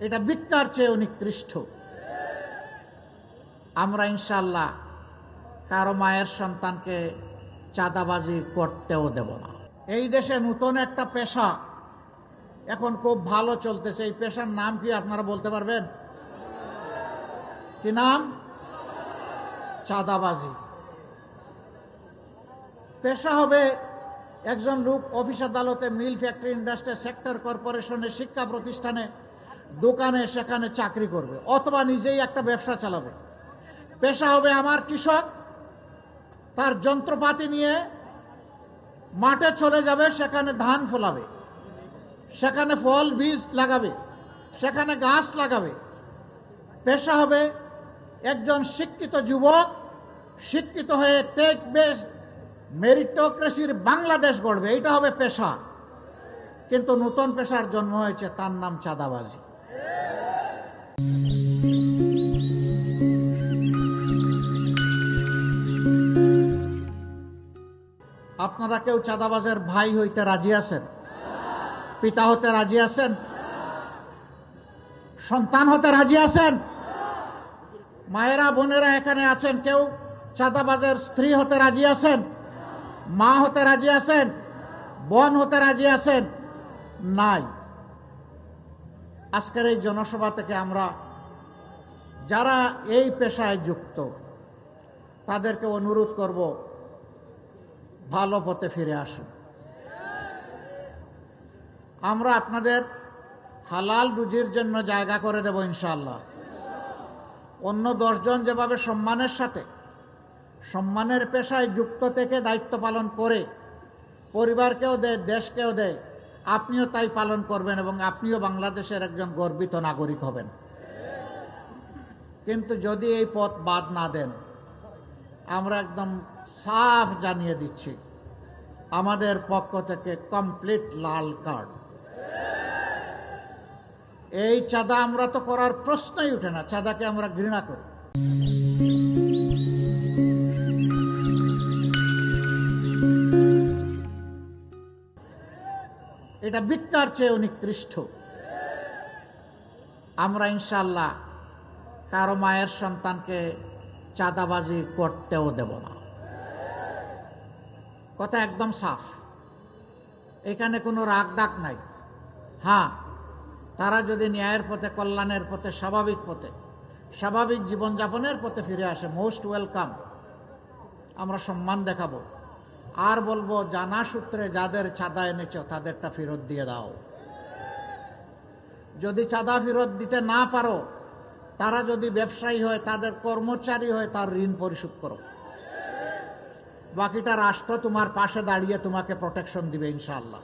এটা বিজ্ঞার চেয়ে নিকৃষ্ট আমরা ইনশাল্লাহ কারও মায়ের সন্তানকে চাঁদাবাজি করতেও দেব না। এই দেশে নতুন একটা পেশা এখন খুব ভালো চলতেছে। এই পেশার নাম কি আপনারা বলতে পারবেন? কি নাম? চাঁদাবাজি। পেশা হবে একজন লোক অফিস আদালতে মিল ফ্যাক্টরি ইন্ডাস্ট্রি সেক্টর কর্পোরেশনে শিক্ষা প্রতিষ্ঠানে দোকানে, সেখানে চাকরি করবে, অথবা নিজেই একটা ব্যবসা চালাবে। পেশা হবে আমার কৃষক, তার যন্ত্রপাতি নিয়ে মাঠে চলে যাবে, সেখানে ধান ফলাবে, সেখানে ফল, বীজ লাগাবে, সেখানে গাছ লাগাবে। পেশা হবে একজন শিক্ষিত যুবক, শিক্ষিত হয়ে টেক বেস মেরিটোক্রেসির বাংলাদেশ গড়বে এটা হবে পেশা। কিন্তু নতুন পেশার জন্ম হয়েছে তার নাম চাঁদাবাজি। আপনারা কেউ চাঁদাবাজের ভাই হইতে রাজি আছেন? পিতা হতে রাজি আছেন? সন্তান হতে রাজি আছেন? মায়েরা, বোনেরা এখানে আছেন কেউ? চাঁদাবাজের স্ত্রী হতে রাজি আছেন? মা হতে রাজি আছেন? বোন হতে রাজি আছেন? নাই। আজকের এই জনসভা থেকে আমরা যারা এই পেশায় যুক্ত, তাদেরকে অনুরোধ করব, ভালো পথে ফিরে আসুন। আমরা আপনাদের হালাল রুজির জন্য জায়গা করে দেব ইনশাল্লাহ অন্য দশজন যেভাবে সম্মানের সাথে, সম্মানের পেশায় যুক্ত থেকে দায়িত্ব পালন করে, পরিবারকেও দেয়, দেশকেও দেয় আপনিও তাই পালন করবেন এবং আপনিও বাংলাদেশের একজন গর্বিত নাগরিক হবেন। কিন্তু যদি এই পথ বাদ না দেন, আমরা একদম সাফ জানিয়ে দিচ্ছি, আমাদের পক্ষ থেকে কমপ্লিট লাল কার্ড। এই চাঁদা আমরা তো করার প্রশ্নই উঠে না, চাঁদাকে আমরা ঘৃণা করি। এটা বিজ্ঞার চেয়ে নিকৃষ্ট। আমরা ইনশাল্লাহ কারও মায়ের সন্তানকে চাঁদাবাজি করতেও দেব না। কথা একদম সাফ। এখানে কোনো রাগ ডাক নাই। হ্যাঁ তারা যদি ন্যায়ের পথে, কল্যাণের পথে, স্বাভাবিক পথে, স্বাভাবিক জীবনযাপনের পথে ফিরে আসে, মোস্ট ওয়েলকাম। আমরা সম্মান দেখাবো। আর বলব, জানা সূত্রে যাদের চাঁদা এনেছ, তাদেরটা ফেরত দিয়ে দাও। যদি চাঁদা ফেরত দিতে না পারো, তারা যদি ব্যবসায়ী হয়, তাদের কর্মচারী হয়, তার ঋণ পরিশোধ করো। বাকিটা রাষ্ট্র তোমার পাশে দাঁড়িয়ে তোমাকে প্রোটেকশন দিবে, ইনশাআল্লাহ।